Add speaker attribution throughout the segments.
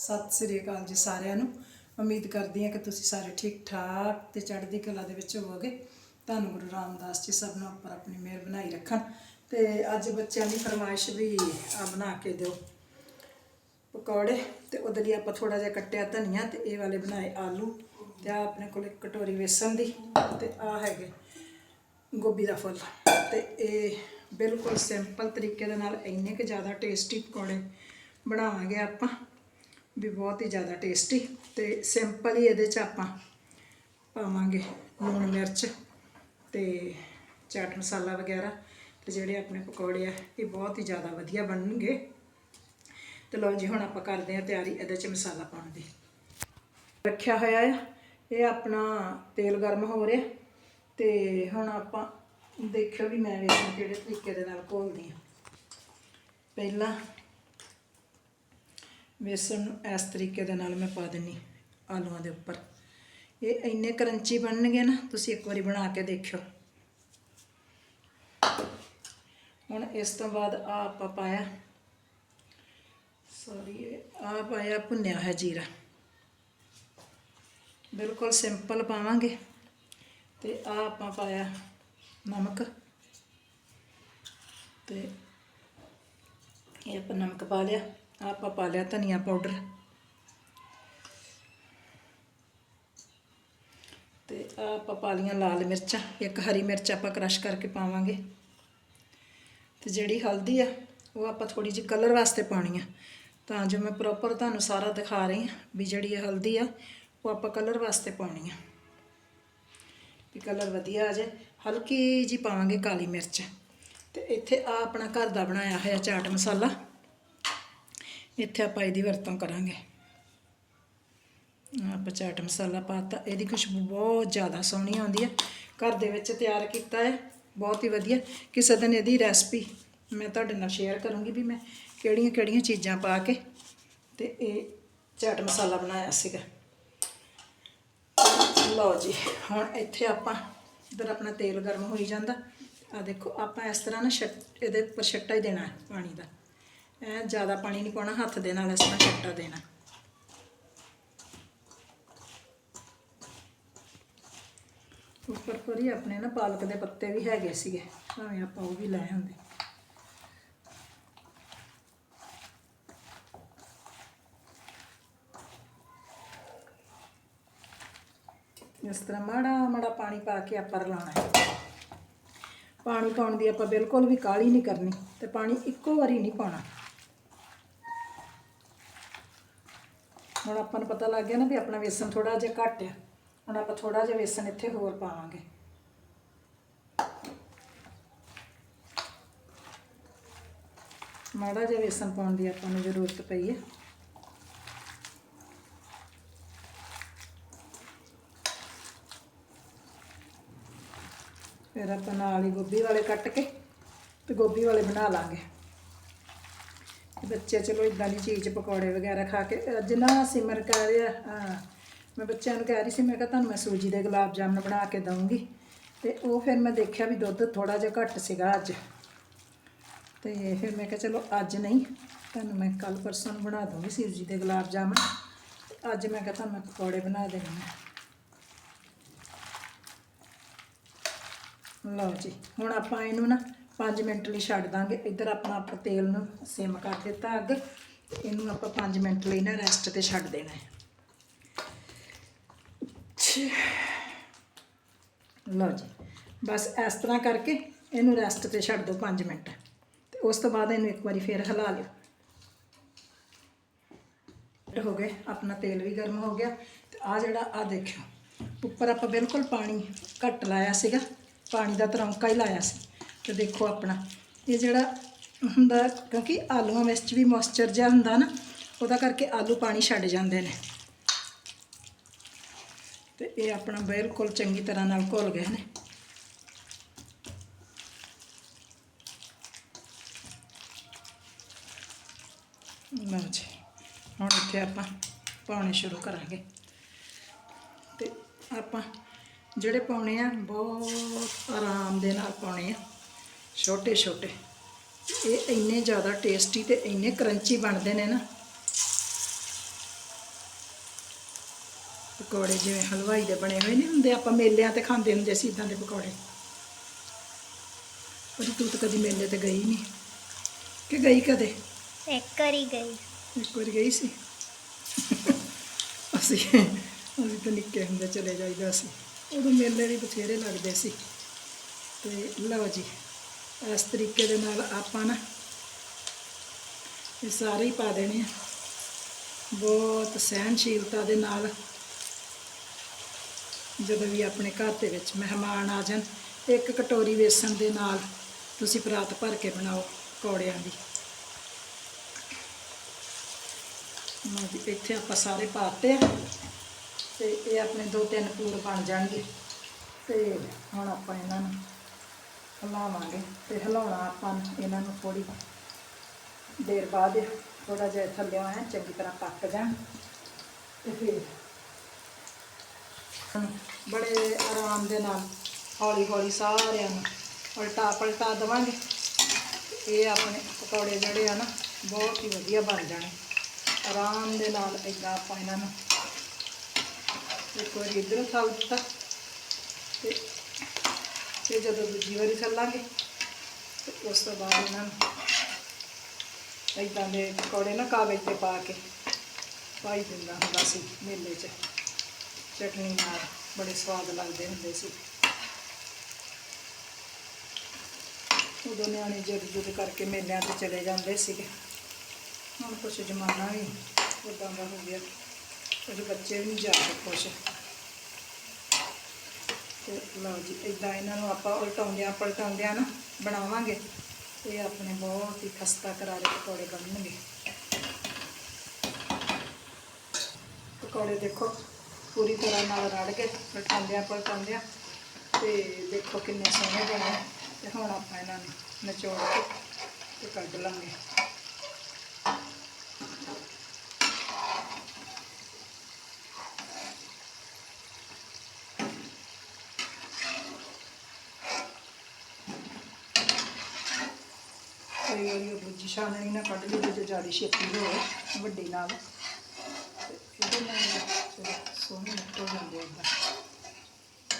Speaker 1: ਸਤਿ ਸ੍ਰੀ ਅਕਾਲ ਜੀ ਸਾਰਿਆਂ ਨੂੰ। ਉਮੀਦ ਕਰਦੀ ਹਾਂ ਕਿ ਤੁਸੀਂ ਸਾਰੇ ਠੀਕ ਠਾਕ ਤੇ ਚੜ੍ਹਦੀ ਕਲਾ ਦੇ ਵਿੱਚ ਹੋਵੋਗੇ। ਤੁਹਾਨੂੰ ਗੁਰੂ ਰਾਮਦਾਸ ਜੀ ਸਭ ਨੂੰ ਉੱਪਰ ਆਪਣੀ ਮਿਹਰ ਬਣਾਈ ਰੱਖਣ। ਤੇ ਅੱਜ ਬੱਚਿਆਂ ਦੀ ਫਰਮਾਇਸ਼ ਵੀ ਆ ਬਣਾ ਕੇ ਦਿਓ। ਪਕੌੜੇ ਤੇ ਉਹਦੇ ਲਈ ਆਪਾਂ ਥੋੜਾ ਜਿਹਾ ਕੱਟਿਆ ਧਨੀਆ ਤੇ ਇਹ ਵਾਲੇ ਬਣਾਏ ਆਲੂ ਤੇ ਆ ਆਪਣੇ ਕੋਲ ਇੱਕ ਕਟੋਰੀ ਵੇਸਣ ਦੀ ਤੇ ਆ ਹੈਗੇ ਗੋਭੀ ਦਾ ਫੁੱਲ। ਤੇ ਇਹ ਬਿਲਕੁਲ ਸਿੰਪਲ ਤਰੀਕੇ ਦੇ ਨਾਲ ਇੰਨੇ ਕਿ ਜ਼ਿਆਦਾ ਟੇਸਟੀ ਪਕੌੜੇ ਬਣਾਵਾਂਗੇ ਆਪਾਂ। ਵੀ ਬਹੁਤ ਹੀ ਜ਼ਿਆਦਾ ਟੇਸਟੀ ਤੇ ਸਿੰਪਲ ਹੀ ਇਹਦੇ ਚ ਆਪਾਂ ਪਾਵਾਂਗੇ ਲੂਣ ਮਿਰਚ ਤੇ ਚਾਟ ਮਸਾਲਾ ਵਗੈਰਾ ਤੇ ਜਿਹੜੇ ਆਪਣੇ ਪਕੌੜੇ ਆ, ਇਹ ਬਹੁਤ ਹੀ ਜ਼ਿਆਦਾ ਵਧੀਆ ਬਣਨਗੇ। ਤੇ ਲਓ ਜੀ, ਹੁਣ ਆਪਾਂ ਕਰਦੇ ਹਾਂ ਤਿਆਰੀ ਇਹਦੇ ਚ ਮਸਾਲਾ ਪਾਉਣ ਦੀ। ਰੱਖਿਆ ਹੋਇਆ ਆ, ਇਹ ਆਪਣਾ ਤੇਲ ਗਰਮ ਹੋ ਰਿਹਾ ਤੇ ਹੁਣ ਆਪਾਂ ਦੇਖਿਓ ਵੀ ਮੈਂ ਵੇਸਣ ਕਿਹੜੇ ਤਰੀਕੇ ਦੇ ਨਾਲ ਘੋਲਦੀ ਹਾਂ। ਪਹਿਲਾਂ ਵੇਸਣ ਨੂੰ ਇਸ ਤਰੀਕੇ ਦੇ ਨਾਲ ਮੈਂ ਪਾ ਦਿੰਨੀ ਆਲੂਆਂ ਦੇ ਉੱਪਰ। ਇਹ ਇੰਨੇ ਕਰੰਚੀ ਬਣਨਗੇ ਨਾ, ਤੁਸੀਂ ਇੱਕ ਵਾਰੀ ਬਣਾ ਕੇ ਦੇਖਿਓ। ਹੁਣ ਇਸ ਤੋਂ ਬਾਅਦ ਆ ਆਪਾਂ ਪਾਇਆ। ਸੌਰੀ ਆ ਪਾਇਆ ਭੁੰਨਿਆ ਹੈ ਜੀਰਾ। ਬਿਲਕੁਲ ਸਿੰਪਲ ਪਾਵਾਂਗੇ। ਤੇ ਆ ਆਪਾਂ ਪਾਇਆ ਨਮਕ। ਤੇ ਇਹ ਆਪਾਂ ਨਮਕ ਪਾ ਲਿਆ। ਆਪਾਂ ਪਾ ਲਿਆ ਧਨੀਆ ਪਾਊਡਰ ਤੇ ਆ ਆਪਾਂ ਪਾ ਲਈਆਂ ਲਾਲ ਮਿਰਚਾਂ, ਇੱਕ ਹਰੀ ਮਿਰਚ ਆਪਾਂ ਕ੍ਰਸ਼ ਕਰਕੇ ਪਾਵਾਂਗੇ। ਤੇ ਜਿਹੜੀ ਹਲਦੀ ਆ, ਉਹ ਆਪਾਂ ਥੋੜੀ ਜਿਹੀ ਕਲਰ ਵਾਸਤੇ ਪਾਉਣੀ ਆ। ਤਾਂ ਜੋ ਮੈਂ ਪ੍ਰੋਪਰ ਤੁਹਾਨੂੰ ਸਾਰਾ ਦਿਖਾ ਰਹੀ ਹਾਂ ਵੀ ਜਿਹੜੀ ਇਹ ਹਲਦੀ ਆ, ਉਹ ਆਪਾਂ ਕਲਰ ਵਾਸਤੇ ਪਾਉਣੀ ਆ। ਵੀ ਕਲਰ ਵਧੀਆ ਆ ਜਾਏ, ਹਲਕੀ ਜੀ ਪਾਵਾਂਗੇ ਕਾਲੀ ਮਿਰਚ। ਤੇ ਇੱਥੇ ਆ ਆਪਣਾ ਘਰ ਦਾ ਬਣਾਇਆ ਹੋਇਆ ਚਾਟ ਮਸਾਲਾ। ਇੱਥੇ ਆਪਾਂ ਇਹਦੀ ਵਰਤੋਂ ਕਰਾਂਗੇ। ਆਪਾਂ ਚਾਟ ਮਸਾਲਾ ਪਾਤਾ, ਇਹਦੀ ਖੁਸ਼ਬੂ ਬਹੁਤ ਜ਼ਿਆਦਾ ਸੋਹਣੀ ਆਉਂਦੀ ਹੈ। ਘਰ ਦੇ ਵਿੱਚ ਤਿਆਰ ਕੀਤਾ ਹੈ, ਬਹੁਤ ਹੀ ਵਧੀਆ। ਕਿਸੇ ਦਿਨ ਇਹਦੀ ਰੈਸਪੀ ਮੈਂ ਤੁਹਾਡੇ ਨਾਲ ਸ਼ੇਅਰ ਕਰੂੰਗੀ ਵੀ ਮੈਂ ਕਿਹੜੀਆਂ ਕਿਹੜੀਆਂ ਚੀਜ਼ਾਂ ਪਾ ਕੇ ਤੇ ਇਹ ਚਾਟ ਮਸਾਲਾ ਬਣਾਇਆ ਸੀਗਾ। ਲਓ ਜੀ, ਹੁਣ ਇੱਥੇ ਆਪਾਂ ਇਧਰ ਆਪਣਾ ਤੇਲ ਗਰਮ ਹੋਈ ਜਾਂਦਾ। ਆ ਦੇਖੋ, ਆਪਾਂ ਇਸ ਤਰ੍ਹਾਂ ਨਾ ਛੱਟ ਇਹਦੇ ਉੱਪਰ ਛੱਟਾ ਹੀ ਦੇਣਾ ਹੈ ਪਾਣੀ ਦਾ। ਐ ਜ਼ਿਆਦਾ ਪਾਣੀ ਨਹੀਂ ਪਾਉਣਾ, ਹੱਥ ਦੇ ਨਾਲ ਇਸ ਤਰ੍ਹਾਂ ਛੱਟਾ ਦੇਣਾ। ਉੱਪਰ ਪਰੀ ਆਪਣੇ ਨਾ ਪਾਲਕ ਦੇ ਪੱਤੇ ਵੀ ਹੈਗੇ ਸੀਗੇ, ਭਾਵੇਂ ਆਪਾਂ ਉਹ ਵੀ ਲੈ ਆਉਂਦੇ। ਇਸ ਤਰ੍ਹਾਂ ਮਾੜਾ ਮਾੜਾ ਪਾਣੀ ਪਾ ਕੇ ਆਪਾਂ ਰਲਾਉਣਾ ਹੈ। ਪਾਣੀ ਪਾਉਣ ਦੀ ਆਪਾਂ ਬਿਲਕੁਲ ਵੀ ਕਾਲੀ ਨਹੀਂ ਕਰਨੀ ਤੇ ਪਾਣੀ ਇੱਕੋ ਵਾਰੀ ਨਹੀਂ ਪਾਉਣਾ। ਹੁਣ ਆਪਾਂ ਨੂੰ ਪਤਾ ਲੱਗ ਗਿਆ ਨਾ ਵੀ ਆਪਣਾ ਵੇਸਣ ਥੋੜਾ ਜਿਹਾ ਘੱਟ ਆ। ਹੁਣ ਆਪਾਂ ਥੋੜਾ ਜਿਹਾ ਵੇਸਣ ਇੱਥੇ ਹੋਰ ਪਾਵਾਂਗੇ। ਮਾੜਾ ਜਿਹਾ ਵੇਸਣ ਪਾਉਣ ਦੀ ਆਪਾਂ ਨੂੰ ਜ਼ਰੂਰਤ ਪਈ ਹੈ ਫਿਰ ਆਪਾਂ ਨਾਲ ਹੀ ਗੋਭੀ ਵਾਲੇ ਕੱਟ ਕੇ ਤੇ ਗੋਭੀ ਵਾਲੇ ਬਣਾ ਲਾਂਗੇ। ਬੱਚੇ ਚਲੋ ਇਦਾਂ ਦੀ ਚੀਜ਼ ਪਕੌੜੇ ਵਗੈਰਾ ਖਾ ਕੇ ਅੱਜ ਨਾ ਸਿਮਰ ਕਹਿ ਰਿਹਾ, ਹਾਂ, ਮੈਂ ਬੱਚਿਆਂ ਨੂੰ ਕਹਿ ਰਹੀ ਸੀ, ਮੈਂ ਕਿਹਾ ਤੁਹਾਨੂੰ ਮੈਂ ਸੂਜੀ ਦੇ ਗੁਲਾਬ ਜਾਮਨ ਬਣਾ ਕੇ ਦਊਂਗੀ। ਤੇ ਉਹ ਫਿਰ ਮੈਂ ਦੇਖਿਆ ਵੀ ਦੁੱਧ ਥੋੜਾ ਜਿਹਾ ਘੱਟ ਸੀਗਾ ਅੱਜ। ਤੇ ਫਿਰ ਮੈਂ ਕਿਹਾ ਚਲੋ ਅੱਜ ਨਹੀਂ, ਤੁਹਾਨੂੰ ਮੈਂ ਕੱਲ ਪਰਸੋਂ ਨੂੰ ਬਣਾ ਦੂੰਗੀ ਸੂਜੀ ਦੇ ਗੁਲਾਬ ਜਾਮਨ ਤੇ ਅੱਜ ਮੈਂ ਕਿਹਾ ਤੁਹਾਨੂੰ ਮੈਂ ਪਕੌੜੇ ਬਣਾ ਦੇਣੇ ਲਓ ਜੀ, ਹੁਣ ਆਪਾਂ ਇਹਨੂੰ ਨਾ 5 ਮਿੰਟ ਲਈ ਛੱਡ ਦਾਂਗੇ। ਇੱਧਰ ਆਪਣਾ ਆਪਾਂ ਤੇਲ ਨੂੰ ਸਿਮ ਕਰ ਦਿੱਤਾ ਅੱਗ। ਇਹਨੂੰ ਆਪਾਂ 5 ਮਿੰਟ ਲਈ ਨਾ ਰੈਸਟ ਤੇ ਛੱਡ ਦੇਣਾ ਹੈ। ਲਓ ਜੀ। ਬਸ ਇਸ ਤਰ੍ਹਾਂ ਕਰਕੇ ਇਹਨੂੰ ਰੈਸਟ ਤੇ ਛੱਡ ਦਿਓ 5 ਮਿੰਟ। ਤੇ ਉਸ ਤੋਂ ਬਾਅਦ ਇਹਨੂੰ ਇੱਕ ਵਾਰੀ ਫੇਰ ਹਿਲਾ ਲਿਓ। ਹੋ ਗਏ। ਆਪਣਾ ਤੇਲ ਵੀ ਗਰਮ ਹੋ ਗਿਆ। ਤੇ ਆ ਜਿਹੜਾ ਆ ਦੇਖਿਓ। ਉੱਪਰ ਆਪਾਂ ਬਿਲਕੁਲ ਪਾਣੀ ਘੱਟ ਲਾਇਆ ਸੀਗਾ। ਪਾਣੀ ਦਾ ਤਰੌਂਕਾ ਹੀ ਲਾਇਆ ਸੀ। ਤੇ ਦੇਖੋ ਆਪਣਾ। ਇਹ ਜਿਹੜਾ ਹੁੰਦਾ, ਕਿਉਂਕਿ ਆਲੂਆਂ ਵਿੱਚ ਵੀ ਮੋਇਸਚਰ ਜਿਹਾ ਹੁੰਦਾ ਨਾ, ਉਹਦਾ ਕਰਕੇ ਆਲੂ ਪਾਣੀ ਛੱਡ ਜਾਂਦੇ ਨੇ। ਤੇ ਇਹ ਆਪਣਾ ਬਿਲਕੁਲ ਚੰਗੀ ਤਰ੍ਹਾਂ ਨਾਲ ਘੁਲ ਗਏ ਨੇ। ਲਓ ਜੀ, ਹੁਣ ਇੱਥੇ ਆਪਾਂ ਪਾਉਣੇ ਸ਼ੁਰੂ ਕਰਾਂਗੇ। ਤੇ ਆਪਾਂ ਜਿਹੜੇ ਪਾਉਣੇ ਆ, ਬਹੁਤ ਆਰਾਮ ਦੇ ਨਾਲ ਪਾਉਣੇ ਆ। ਛੋਟੇ ਛੋਟੇ। ਇਹ ਇੰਨੇ ਜ਼ਿਆਦਾ ਟੇਸਟੀ ਤੇ ਇੰਨੇ ਕਰੰਚੀ ਬਣਦੇ ਨੇ ਨਾ। ਪਕੌੜੇ ਜਿਵੇਂ ਹਲਵਾਈ ਦੇ ਬਣੇ ਹੋਏ ਨਹੀਂ ਹੁੰਦੇ ਆਪਾਂ ਮੇਲਿਆਂ ਤੇ ਖਾਂਦੇ ਹੁੰਦੇ ਸੀ ਇਦਾਂ ਦੇ ਪਕੌੜੇ। ਪਰ ਤੂੰ ਤਾਂ ਕਦੀ ਮੇਲੇ ਤੇ ਗਈ ਨਹੀਂ ਕਿ ਗਈ ਕਦੇ?
Speaker 2: ਇੱਕ ਵਾਰੀ ਗਈ।
Speaker 1: ਇੱਕ ਵਾਰ ਗਈ ਸੀ? ਅਸੀਂ ਅਸੀਂ ਤਾਂ ਨਿੱਕੇ ਹੁੰਦੇ ਚਲੇ ਜਾਈਦਾ ਸੀ। ਉਦੋਂ ਮੇਲੇ ਵੀ ਬਥੇਰੇ ਲੱਗਦੇ ਸੀ। ਤੇ ਲਓ ਜੀ ਇਸ ਤਰੀਕੇ ਦੇ ਨਾਲ ਆਪਾਂ ਨਾ ਇਹ ਸਾਰੇ ਹੀ ਪਾ ਦੇਣੇ ਆ। ਬਹੁਤ ਸਹਿਨਸ਼ੀਲਤਾ ਦੇ ਨਾਲ ਜਦੋਂ ਵੀ ਆਪਣੇ ਘਰ ਦੇ ਵਿੱਚ ਮਹਿਮਾਨ ਆ ਜਾਣ, ਇੱਕ ਕਟੋਰੀ ਵੇਸਣ ਦੇ ਨਾਲ ਤੁਸੀਂ ਪਰਾਤ ਭਰ ਕੇ ਬਣਾਓ ਕੌੜਿਆਂ ਦੀ। ਲਓ ਜੀ, ਇੱਥੇ ਆਪਾਂ ਸਾਰੇ ਪਾਤੇ ਆ ਤੇ ਇਹ ਆਪਣੇ ਦੋ ਤਿੰਨ ਪੂਰ ਬਣ ਜਾਣਗੇ ਤੇ ਹੁਣ ਆਪਾਂ ਇਹਨਾਂ ਨੂੰ ਹਿਲਾਵਾਂਗੇ ਤੇ ਹਿਲਾਉਣਾ ਆਪਾਂ ਨੂੰ ਇਹਨਾਂ ਨੂੰ ਥੋੜੀ ਦੇਰ ਬਾਅਦ ਥੋੜਾ ਜਿਹਾ ਥੱਲੇ ਹੈ ਚੰਗੀ ਤਰ੍ਹਾਂ ਪੱਕ ਜਾਣ ਤੇ ਫਿਰ ਬੜੇ ਆਰਾਮ ਦੇ ਨਾਲ ਹੌਲੀ ਹੌਲੀ ਸਾਰਿਆਂ ਨੂੰ ਉਲਟਾ ਪਲਟਾ ਦੇਵਾਂਗੇ। ਇਹ ਆਪਣੇ ਪਕੌੜੇ ਜਿਹੜੇ ਆ ਨਾ, ਬਹੁਤ ਹੀ ਵਧੀਆ ਬਣ ਜਾਣੇ। ਆਰਾਮ ਦੇ ਨਾਲ ਇਦਾਂ ਆਪਾਂ ਇਹਨਾਂ ਨੂੰ ਇੱਕ ਵਾਰੀ ਇੱਧਰੋਂ ਥਲ ਦਿੱਤਾ ਤੇ ਤੇ ਜਦੋਂ ਦੂਜੀ ਵਾਰੀ ਥੱਲਾਂਗੇ ਤੇ ਉਸ ਤੋਂ ਬਾਅਦ ਇਹਨਾਂ ਨੂੰ ਇਦਾਂ ਦੇ ਪਕੌੜੇ ਨਾ ਕਾਗਜ਼ ਤੇ ਪਾ ਕੇ ਪਾਈ ਦਿੰਦਾ ਹੁੰਦਾ ਸੀ ਮੇਲੇ 'ਚ। ਚਟਨੀ ਨਾਲ ਬੜੇ ਸਵਾਦ ਲੱਗਦੇ ਹੁੰਦੇ ਸੀ। ਉਦੋਂ ਨਿਆਣੇ ਜਿੱਦ ਜਿੱਦ ਕਰਕੇ ਮੇਲਿਆਂ ਤੇ ਚਲੇ ਜਾਂਦੇ ਸੀਗੇ। ਹੁਣ ਕੁਛ ਜ਼ਮਾਨਾ ਵੀ ਉਦਾਂ ਦਾ ਹੋ ਗਿਆ। ਕੁਝ ਬੱਚੇ ਵੀ ਨਹੀਂ ਜਾ ਕੇ ਖੁਸ਼। ਤੇ ਲਓ ਜੀ ਇਦਾਂ ਇਹਨਾਂ ਨੂੰ ਆਪਾਂ ਉਲਟਾਉਂਦਿਆਂ ਪਲਟਾਉਂਦਿਆਂ ਨਾ ਬਣਾਵਾਂਗੇ ਇਹ ਆਪਣੇ ਬਹੁਤ ਹੀ ਖਸਤਾ ਕਰਾਰੇ ਪਕੌੜੇ ਬਣਨਗੇ। ਪਕੌੜੇ ਦੇਖੋ, ਪੂਰੀ ਤਰ੍ਹਾਂ ਨਾਲ ਰੜ ਕੇ ਪਲਟਾਉਂਦਿਆਂ ਪਲਟਾਉਂਦਿਆਂ ਤੇ ਦੇਖੋ ਕਿੰਨੇ ਸੋਹਣੇ ਬਣੇ। ਤੇ ਹੁਣ ਆਪਾਂ ਇਹਨਾਂ ਨੂੰ ਨਿਚੋੜ ਕੇ ਤੇ ਕੱਢ ਲਾਂਗੇ। ਕਈ ਵਾਰੀ ਉਹ ਦੂਜੀ ਛਾਨਣੀ ਨਾਲ ਕੱਢ ਲਈ ਜੇ ਜ਼ਿਆਦਾ ਛੇਤੀ ਹੋਵੇ ਵੱਡੀ ਨਾਲ। ਇਹਦੇ ਨਾਲ ਸੋਹਣੇ ਨਿਕਲ ਜਾਂਦੇ ਇਦਾਂ।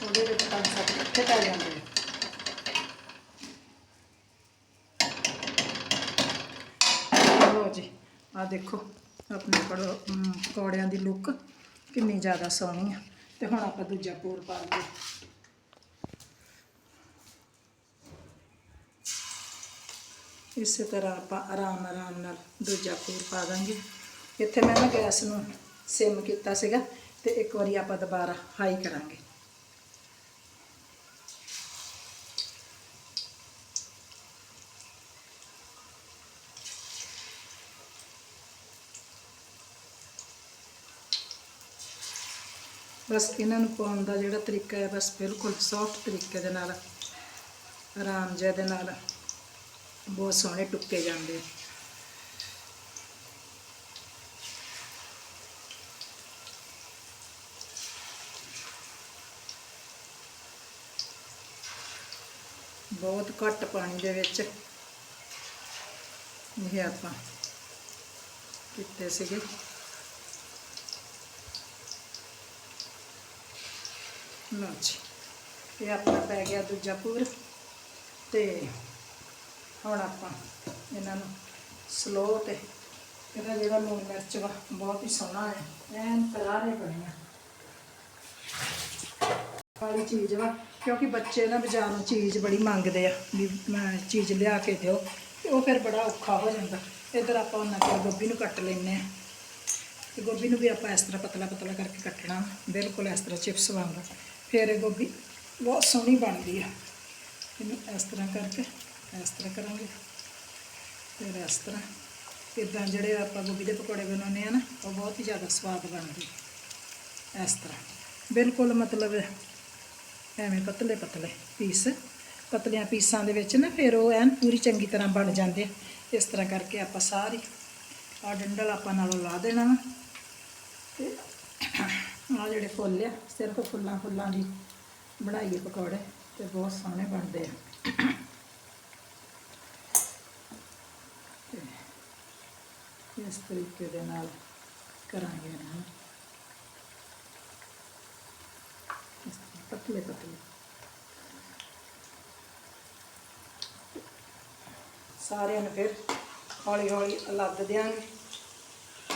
Speaker 1: ਉਹਦੇ ਵਿੱਚ ਪੰਜ ਸੱਤ ਇਕੱਠੇ ਪੈ ਜਾਂਦੇ ਆ। ਜੀ ਆ ਦੇਖੋ, ਆਪਣੇ ਕੋਲ ਪਕੌੜਿਆਂ ਦੀ ਲੁੱਕ ਕਿੰਨੀ ਜ਼ਿਆਦਾ ਸੋਹਣੀ ਆ। ਤੇ ਹੁਣ ਆਪਾਂ ਦੂਜਾ ਪੂਰ ਪਾ ਲਈਏ। ਇਸੇ ਤਰ੍ਹਾਂ ਆਪਾਂ ਆਰਾਮ ਆਰਾਮ ਨਾਲ ਦੂਜਾ ਪੂਰ ਪਾ ਦਾਂਗੇ। ਇੱਥੇ ਮੈਂ ਨਾ ਗੈਸ ਨੂੰ ਸਿਮ ਕੀਤਾ ਸੀਗਾ ਤੇ ਇੱਕ ਵਾਰੀ ਆਪਾਂ ਦੁਬਾਰਾ ਹਾਈ ਕਰਾਂਗੇ। ਬਸ ਇਹਨਾਂ ਨੂੰ ਪਾਉਣ ਦਾ ਜਿਹੜਾ ਤਰੀਕਾ ਹੈ, ਬਸ ਬਿਲਕੁਲ ਸੌਫਟ ਤਰੀਕੇ ਦੇ ਨਾਲ, ਆਰਾਮ ਜਿਹੇ ਦੇ ਨਾਲ ਬਹੁਤ ਸੋਹਣੇ ਟੁੱਕੇ ਜਾਂਦੇ ਆ। ਬਹੁਤ ਘੱਟ ਪਾਣੀ ਦੇ ਵਿੱਚ ਇਹ ਆਪਾਂ ਕੀਤੇ ਸੀਗੇ ਲਓ ਜੀ ਇਹ ਆਪਣਾ ਪੈ ਗਿਆ ਦੂਜਾ ਪੂਰ ਤੇ ਹੁਣ ਆਪਾਂ ਇਹਨਾਂ ਨੂੰ ਸਲੋ ਤੇ ਇਹਦਾ ਜਿਹੜਾ ਲੂਣ ਮਿਰਚ ਵਾ, ਬਹੁਤ ਹੀ ਸੋਹਣਾ ਹੈ, ਐਨ ਕਰਾਰੇ ਬਣੀਆਂ ਵਾਲੀ ਚੀਜ਼ ਵਾ, ਕਿਉਂਕਿ ਬੱਚੇ ਨਾ ਬਜ਼ਾਰੋਂ ਚੀਜ਼ ਬੜੀ ਮੰਗਦੇ ਆ, ਵੀ ਮੈਂ ਚੀਜ਼ ਲਿਆ ਕੇ ਦਿਓ, ਤੇ ਉਹ ਫਿਰ ਬੜਾ ਔਖਾ ਹੋ ਜਾਂਦਾ। ਇਧਰ ਆਪਾਂ ਉਹਨਾਂ ਚਿਰ ਗੋਭੀ ਨੂੰ ਕੱਟ ਲੈਨੇ ਆ ਤੇ ਗੋਭੀ ਨੂੰ ਵੀ ਆਪਾਂ ਇਸ ਤਰ੍ਹਾਂ ਪਤਲਾ ਪਤਲਾ ਕਰਕੇ ਕੱਟਣਾ, ਬਿਲਕੁਲ ਇਸ ਤਰ੍ਹਾਂ ਚਿਪਸ ਵਾਂਗ। ਫਿਰ ਇਹ ਗੋਭੀ ਬਹੁਤ ਸੋਹਣੀ ਬਣਦੀ ਆ। ਇਹਨੂੰ ਇਸ ਤਰ੍ਹਾਂ ਕਰਕੇ ਇਸ ਤਰ੍ਹਾਂ ਕਰਾਂਗੇ। ਫਿਰ ਇਸ ਤਰ੍ਹਾਂ ਇਦਾਂ ਜਿਹੜੇ ਆਪਾਂ ਗੋਭੀ ਦੇ ਪਕੌੜੇ ਬਣਾਉਂਦੇ ਆ ਨਾ, ਉਹ ਬਹੁਤ ਹੀ ਜ਼ਿਆਦਾ ਸਵਾਦ ਬਣਦੇ। ਇਸ ਤਰ੍ਹਾਂ। ਬਿਲਕੁਲ ਮਤਲਬ ਐਵੇਂ ਪਤਲੇ ਪਤਲੇ ਪੀਸ। ਪਤਲਿਆਂ ਪੀਸਾਂ ਦੇ ਵਿੱਚ ਨਾ ਫਿਰ ਉਹ ਐਨ ਪੂਰੀ ਚੰਗੀ ਤਰ੍ਹਾਂ ਬਣ ਜਾਂਦੇ ਇਸ ਤਰ੍ਹਾਂ ਕਰਕੇ ਆਪਾਂ ਸਾਰੀ ਆ ਡੰਡਲ ਆਪਾਂ ਨਾਲੋਂ ਲਾ ਦੇਣਾ ਵਾ। ਤੇ ਆ ਜਿਹੜੇ ਫੁੱਲ ਆ, ਸਿਰਫ ਫੁੱਲਾਂ ਫੁੱਲਾਂ ਦੀ ਬਣਾਈਏ ਪਕੌੜੇ, ਤੇ ਬਹੁਤ ਸੋਹਣੇ ਬਣਦੇ ਆ ਤੇ ਇਸ ਤਰੀਕੇ ਦੇ ਨਾਲ ਕਰਾਂਗੇ ਇਹਨਾਂ ਨੂੰ ਲੈ ਪਤਲੀ ਸਾਰਿਆਂ ਨੂੰ ਫਿਰ ਹੌਲੀ ਹੌਲੀ ਲੱਦ ਦਿਆਂਗੇ।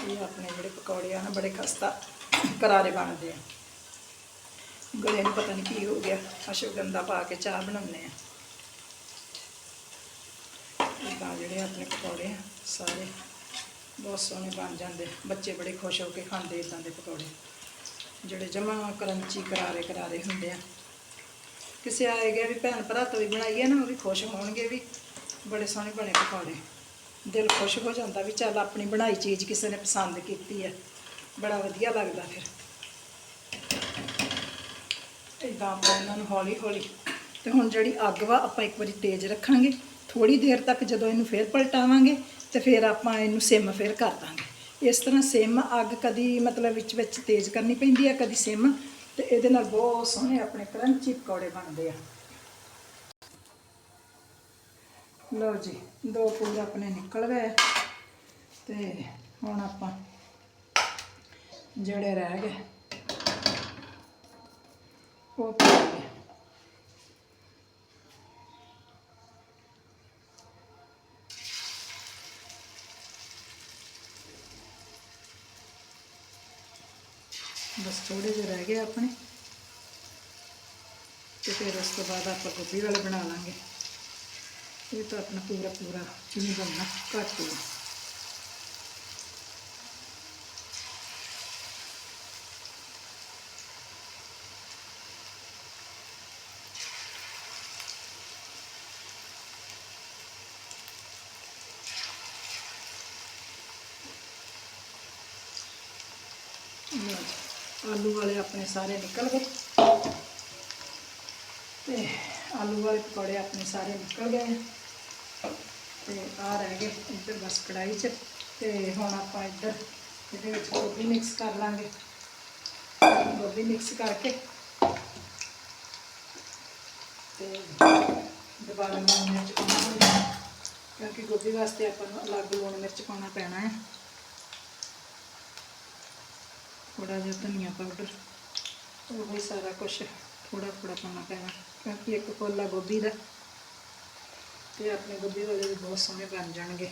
Speaker 1: ਇਹ ਆਪਣੇ ਜਿਹੜੇ ਪਕੌੜੇ ਆ ਨਾ, ਬੜੇ ਖਸਤਾ ਕਰਾਰੇ ਬਣਦੇ ਆ। ਗਲੇ ਨੂੰ ਪਤਾ ਨਹੀਂ ਕੀ ਹੋ ਗਿਆ, ਅਸ਼ਵਗੰਧਾ ਪਾ ਕੇ ਚਾਹ ਬਣਾਉਂਦੇ ਆ। ਇਦਾਂ ਜਿਹੜੇ ਆਪਣੇ ਪਕੌੜੇ ਆ, ਸਾਰੇ ਬਹੁਤ ਸੋਹਣੇ ਬਣ ਜਾਂਦੇ। ਬੱਚੇ ਬੜੇ ਖੁਸ਼ ਹੋ ਕੇ ਖਾਂਦੇ ਇਦਾਂ ਦੇ ਪਕੌੜੇ। ਜਿਹੜੇ ਜਮਾ ਕਰੰਚੀ ਕਰਾਰੇ ਕਰਾਰੇ ਹੁੰਦੇ ਆ। ਕਿਸੇ ਆਏਗਾ ਵੀ ਭੈਣ ਭਰਾ ਤੋਂ ਵੀ ਬਣਾਈਏ ਨਾ, ਉਹ ਵੀ ਖੁਸ਼ ਹੋਣਗੇ ਵੀ ਬੜੇ ਸੋਹਣੇ ਬਣੇ ਪਕੌੜੇ। ਦਿਲ ਖੁਸ਼ ਹੋ ਜਾਂਦਾ ਵੀ ਚੱਲ ਆਪਣੀ ਬਣਾਈ ਚੀਜ਼ ਕਿਸੇ ਨੇ ਪਸੰਦ ਕੀਤੀ ਹੈ ਬੜਾ ਵਧੀਆ ਲੱਗਦਾ ਫਿਰ। ਇਦਾਂ ਆਪਾਂ ਇਹਨਾਂ ਨੂੰ ਹੌਲੀ ਹੌਲੀ ਤੇ ਹੁਣ ਜਿਹੜੀ ਅੱਗ ਵਾ ਆਪਾਂ ਇੱਕ ਵਾਰੀ ਤੇਜ਼ ਰੱਖਾਂਗੇ। ਥੋੜੀ ਦੇਰ ਤੱਕ ਜਦੋਂ ਇਹਨੂੰ ਫੇਰ ਪਲਟਾਵਾਂਗੇ ਤੇ ਫਿਰ ਆਪਾਂ ਇਹਨੂੰ ਸਿਮ ਫਿਰ ਕਰ ਦਾਂਗੇ। ਇਸ ਤਰ੍ਹਾਂ ਸਿਮ ਅੱਗ ਕਦੀ ਮਤਲਬ ਵਿੱਚ ਵਿੱਚ ਤੇਜ਼ ਕਰਨੀ ਪੈਂਦੀ ਹੈ ਕਦੀ ਸਿਮ। ਤੇ ਇਹਦੇ ਨਾਲ ਬਹੁਤ ਸੋਹਣੇ ਆਪਣੇ ਕਰੰਚੀ ਪਕੌੜੇ ਬਣਦੇ ਆ। ਲਓ ਜੀ, ਦੋ ਪੂਰ ਆਪਣੇ ਨਿਕਲ ਗਏ। ਤੇ ਹੁਣ ਆਪਾਂ ਜਿਹੜੇ ਰਹਿ ਗਏ, ਉਹ ਪਾਵਾਂਗੇ ਬਸ ਥੋੜੇ ਜਿਹੇ ਰਹਿ ਗਏ ਆਪਣੇ। ਤੇ ਫਿਰ ਉਸ ਤੋਂ ਬਾਅਦ ਆਪਾਂ ਗੋਭੀ ਵਾਲੇ ਬਣਾ ਲਾਂਗੇ। ਇਹ ਤਾਂ ਆਪਣਾ ਪੂਰਾ ਪੂਰਾ ਨਹੀਂ ਬਣਨਾ ਘੱਟ ਹੀ ਆ। ਲਓ ਜੀ, ਆਲੂ ਵਾਲੇ ਆਪਣੇ ਸਾਰੇ ਨਿਕਲ ਗਏ। ਤੇ ਆਲੂ ਵਾਲੇ ਪਕੌੜੇ ਆਪਣੇ ਸਾਰੇ ਨਿਕਲ ਗਏ। ਤੇ ਆ ਰਹਿ ਗਏ ਇੱਧਰ ਬਸ ਕੜਾਈ 'ਚ। ਤੇ ਹੁਣ ਆਪਾਂ ਇੱਧਰ ਇਹਦੇ ਵਿੱਚ ਗੋਭੀ ਮਿਕਸ ਕਰ ਲਾਂਗੇ। ਗੋਭੀ ਮਿਕਸ ਕਰਕੇ। ਤੇ ਦੁਬਾਰਾ ਲੂਣ ਮਿਰਚ ਪਾਉਣਾ। ਕਿਉਂਕਿ ਗੋਭੀ ਵਾਸਤੇ ਆਪਾਂ ਨੂੰ ਅਲੱਗ ਲੂਣ ਮਿਰਚ ਪਾਉਣਾ ਪੈਣਾ ਹੈ। ਥੋੜਾ ਜਿਹਾ ਧਨੀਆ ਪਾਊਡਰ ਉਹ ਵੀ ਸਾਰਾ ਕੁਝ ਥੋੜਾ ਥੋੜਾ ਪਾਉਣਾ ਪੈਣਾ ਕਿਉਂਕਿ ਇੱਕ ਕੋਲਾ ਗੋਭੀ ਦਾ ਤੇ ਆਪਣੇ ਗੋਭੀ ਵਾਲੇ ਵੀ ਬਹੁਤ ਸੋਹਣੇ ਬਣ ਜਾਣਗੇ।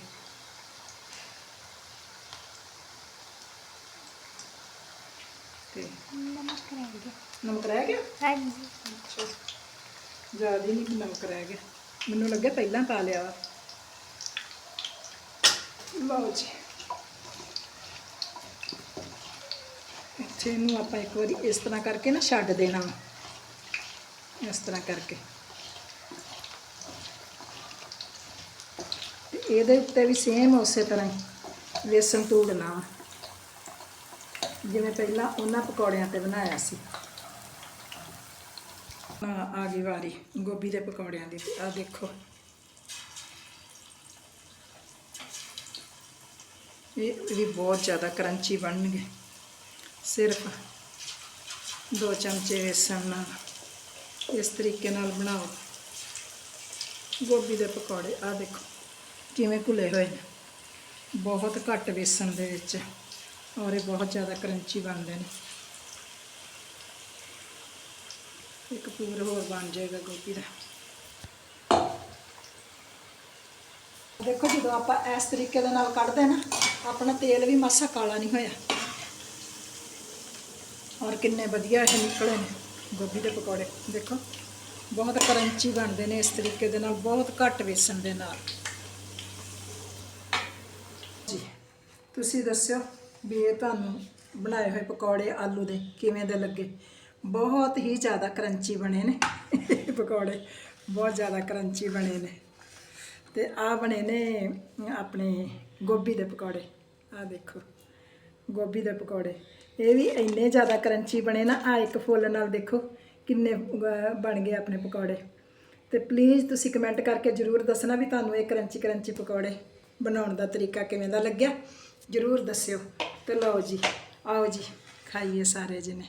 Speaker 1: ਤੇ
Speaker 2: ਨਮਕ ਰਹਿ ਗਿਆ।
Speaker 1: ਨਮਕ ਰਹਿ ਗਿਆ?
Speaker 2: ਹਾਂਜੀ।
Speaker 1: ਜ਼ਿਆਦਾ ਨਹੀਂ ਨਮਕ ਰਹਿ ਗਿਆ। ਮੈਨੂੰ ਲੱਗਿਆ ਪਹਿਲਾਂ ਪਾ ਲਿਆ ਵਾ। ਲਓ ਜੀ। ਇੱਥੇ ਇਹਨੂੰ ਆਪਾਂ ਇੱਕ ਵਾਰੀ ਇਸ ਤਰ੍ਹਾਂ ਕਰਕੇ ਨਾ ਛੱਡ ਦੇਣਾ। ਵਾ। ਇਸ ਤਰ੍ਹਾਂ ਕਰਕੇ। ਇਹਦੇ ਉੱਤੇ ਵੀ ਸੇਮ ਉਸੇ ਤਰ੍ਹਾਂ ਹੀ ਵੇਸਣ ਧੂੜਨਾ ਵਾ। ਜਿਵੇਂ ਪਹਿਲਾਂ ਉਹਨਾਂ ਪਕੌੜਿਆਂ ਤੇ ਬਣਾਇਆ ਸੀ। ਆ ਆ ਗਈ ਵਾਰੀ ਗੋਭੀ ਦੇ ਪਕੌੜਿਆਂ ਦੀ। ਆ ਦੇਖੋ। ਇਹ ਵੀ ਬਹੁਤ ਜ਼ਿਆਦਾ ਕਰੰਚੀ ਬਣਨਗੇ। ਸਿਰਫ ਦੋ ਚਮਚੇ ਵੇਸਣ ਨਾਲ ਇਸ ਤਰੀਕੇ ਨਾਲ ਬਣਾਓ। ਗੋਭੀ ਦੇ ਪਕੌੜੇ ਆ ਦੇਖੋ ਕਿਵੇਂ ਘੁਲੇ ਹੋਏ ਨੇ। ਬਹੁਤ ਘੱਟ ਵੇਸਣ ਦੇ ਵਿੱਚ ਔਰ ਇਹ ਬਹੁਤ ਜ਼ਿਆਦਾ ਕਰੰਚੀ ਬਣਦੇ ਨੇ। ਇੱਕ ਪੂਰ ਹੋਰ ਬਣ ਜਾਏਗਾ ਗੋਭੀ ਦਾ। ਦੇਖੋ ਜਦੋਂ ਆਪਾਂ ਇਸ ਤਰੀਕੇ ਦੇ ਨਾਲ ਕੱਢਦੇ ਨਾ, ਆਪਣਾ ਤੇਲ ਵੀ ਮਾਸਾ ਕਾਲਾ ਨਹੀਂ ਹੋਇਆ। ਔਰ ਕਿੰਨੇ ਵਧੀਆ ਇਹ ਨਿਕਲੇ ਨੇ ਗੋਭੀ ਦੇ ਪਕੌੜੇ। ਦੇਖੋ, ਬਹੁਤ ਕਰੰਚੀ ਬਣਦੇ ਨੇ ਇਸ ਤਰੀਕੇ ਦੇ ਨਾਲ, ਬਹੁਤ ਘੱਟ ਵੇਸਣ ਦੇ ਨਾਲ। ਜੀ, ਤੁਸੀਂ ਦੱਸਿਓ ਵੀ ਇਹ ਤੁਹਾਨੂੰ ਬਣਾਏ ਹੋਏ ਪਕੌੜੇ ਆਲੂ ਦੇ ਕਿਵੇਂ ਦੇ ਲੱਗੇ? ਬਹੁਤ ਹੀ ਜ਼ਿਆਦਾ ਕਰੰਚੀ ਬਣੇ ਨੇ ਪਕੌੜੇ। ਬਹੁਤ ਜ਼ਿਆਦਾ ਕਰੰਚੀ ਬਣੇ ਨੇ। ਤੇ ਆ ਬਣੇ ਨੇ ਆਪਣੇ ਗੋਭੀ ਦੇ ਪਕੌੜੇ। ਆ ਦੇਖੋ, ਗੋਭੀ ਦੇ ਪਕੌੜੇ। ਇਹ ਵੀ ਇੰਨੇ ਜ਼ਿਆਦਾ ਕਰੰਚੀ ਬਣੇ ਨਾ ਆ ਇੱਕ ਫੁੱਲ ਨਾਲ ਦੇਖੋ ਕਿੰਨੇ ਬਣ ਗਏ ਆਪਣੇ ਪਕੌੜੇ। ਤੇ ਪਲੀਜ਼ ਤੁਸੀਂ ਕਮੈਂਟ ਕਰਕੇ ਜਰੂਰ ਦੱਸਣਾ ਵੀ ਤੁਹਾਨੂੰ ਇਹ ਕਰੰਚੀ ਕਰੰਚੀ ਪਕੌੜੇ ਬਣਾਉਣ ਦਾ ਤਰੀਕਾ ਕਿਵੇਂ ਦਾ ਲੱਗਿਆ। ਜਰੂਰ ਦੱਸਿਓ। ਤੇ ਲਓ ਜੀ, ਆਓ ਜੀ, ਖਾਈਏ ਸਾਰੇ ਜਣੇ।